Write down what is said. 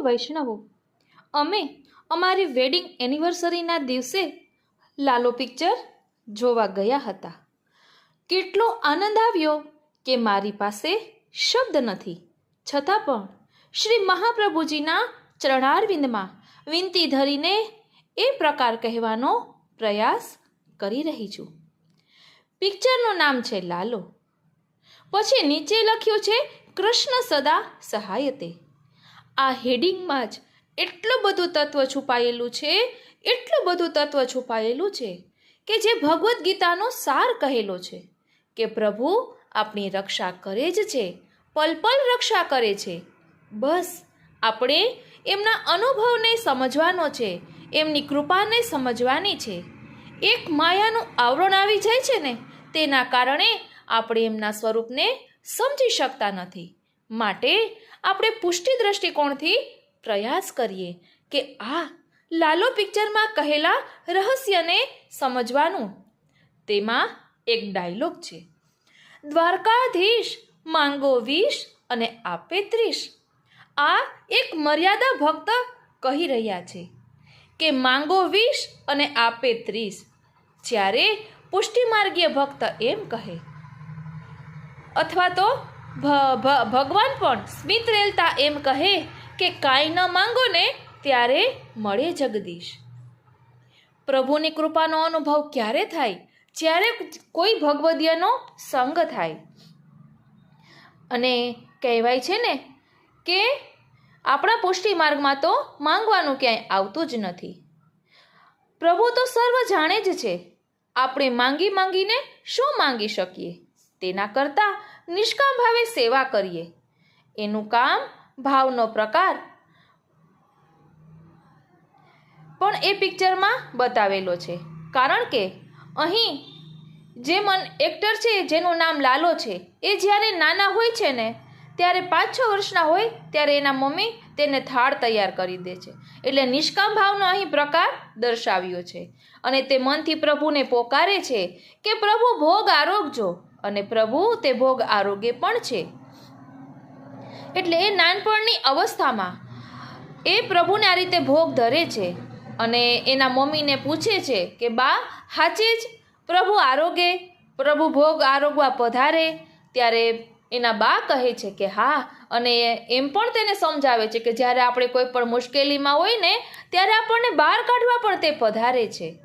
વૈષ્ણવો. અમે અમારી વેડિંગ એનિવર્સરીના દિવસે લાલો પિક્ચર જોવા ગયા હતા. કેટલો આનંદ આવ્યો કે મારી પાસે શબ્દ નથી. છતાં પણ શ્રી મહાપ્રભુજીના ચરણારવિંદમાં વિનંતી ધરીને એ પ્રકાર કહેવાનો પ્રયાસ કરી રહી છું. પિક્ચરનું નામ છે લાલો. પછી નીચે લખ્યું છે, કૃષ્ણ સદા સહાયતે. આ હેડિંગમાં જ એટલું બધું તત્વ છુપાયેલું છે, એટલું બધું તત્વ છુપાયેલું છે કે જે ભગવદ્ ગીતાનો સાર કહેલો છે કે પ્રભુ આપણી રક્ષા કરે જ છે, પલ પલ રક્ષા કરે છે. બસ, આપણે એમના અનુભવને સમજવાનો છે, એમની કૃપાને સમજવાની છે. એક માયાનું આવરણ આવી જાય છે ને, તેના કારણે આપણે એમના સ્વરૂપને સમજી શકતા નથી. માટે આપણે પુષ્ટિ દ્રષ્ટિકોણથી પ્રયાસ કરીએ કે આ લાલો પિક્ચરમાં કહેલા રહસ્યને સમજવાનું. તેમાં એક ડાયલોગ છે. દ્વારકાધીશ માંગો વીસ અને આપે ત્રીસ આ એક મર્યાદા ભક્ત કહી રહ્યા છે કે માંગો વીસ અને આપે ત્રીસ જ્યારે પુષ્ટિમાર્ગીય ભક્ત એમ કહે, અથવા તો ભગવાન પણ સ્મિત રેલતા એમ કહે કે કાંઈ ન માંગો ને ત્યારે મળે જગદીશ. પ્રભુની કૃપાનો અનુભવ ક્યારે થાય? જ્યારે કોઈ ભગવદીયનો સંગ થાય. અને કહેવાય છે ને કે આપણા પુષ્ટિ માર્ગમાં તો માંગવાનું ક્યાંય આવતું જ નથી. પ્રભુ તો સર્વ જાણે જ છે. આપણે માંગી માંગીને શું માંગી શકીએ? તેના કરતાં નિષ્કામ ભાવે સેવા કરીએ. એનું કામ ભાવનો પ્રકાર. પણ એ પિક્ચરમાં બતાવેલો છે. કારણ કે અહીં જે મન એક્ટર છે, જેનું નામ લાલો છે, એ જ્યારે નાના હોય છે ને, ત્યારે પાંચ છ વર્ષના હોય, ત્યારે એના મમ્મી તેને થાળ તૈયાર કરી દે છે. એટલે નિષ્કામ ભાવનો અહીં પ્રકાર દર્શાવ્યો છે. અને તે મનથી પ્રભુને પોકારે છે કે, પ્રભુ ભોગ આરોગજો. અને પ્રભુ તે ભોગ આરોગ્ય પણ છે. એટલે એ નાનપણની અવસ્થામાં એ પ્રભુને આ રીતે ભોગ ધરે છે અને એના મમ્મીને પૂછે છે કે, બા, હાચે જ પ્રભુ આરોગે? પ્રભુ ભોગ આરોગવા પધારે? ત્યારે એના બા કહે છે કે, હા. અને એમ પણ તેને સમજાવે છે કે જ્યારે આપણે કોઈ પણ મુશ્કેલીમાં હોય ને, ત્યારે આપણને બહાર કાઢવા પણ તે પધારે છે.